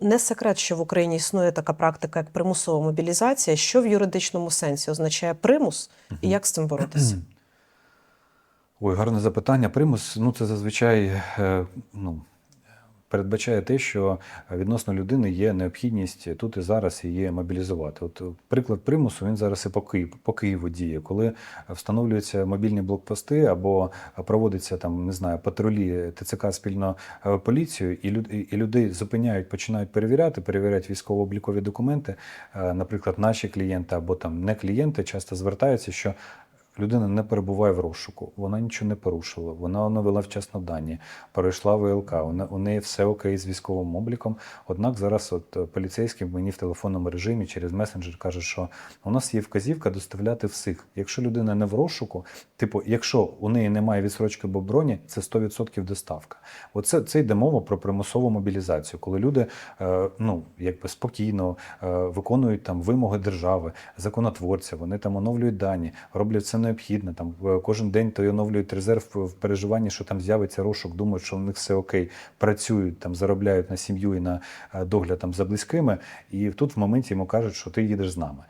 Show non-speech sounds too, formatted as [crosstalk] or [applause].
Не секрет, що в Україні існує така практика, як примусова мобілізація. Що в юридичному сенсі означає примус, і як з цим боротися? [clears throat] Ой, гарне запитання. Примус, ну це зазвичай е, ну, передбачає те, що відносно людини є необхідність тут і зараз її мобілізувати. От е, приклад примусу він зараз і по Києву, по Києву діє, коли встановлюються мобільні блокпости або проводиться там, не знаю, патрулі ТЦК спільно е, поліцією, і, люд, і людей зупиняють, починають перевіряти, перевіряють військово-облікові документи. Е, Наприклад, наші клієнти або там не клієнти часто звертаються, що Людина не перебуває в розшуку, вона нічого не порушила, вона оновила вчасно дані, перейшла ВЛК, у неї все окей з військовим обліком. Однак зараз от е, поліцейський мені в телефонному режимі через месенджер каже, що у нас є вказівка доставляти всіх. Якщо людина не в розшуку, типу, якщо у неї немає відсрочки або броні, це 100% доставка. Оце це йде мова про примусову мобілізацію, коли люди е, ну, якби спокійно е, виконують там вимоги держави, законотворця, вони там оновлюють дані, роблять все необхідне. Там кожен день то оновлюють резерв в переживанні, що там з'явиться розшук, думають, що в них все окей, працюють там, заробляють на сім'ю і на е, догляд там за близькими. І тут в моменті йому кажуть, що ти їдеш з нами.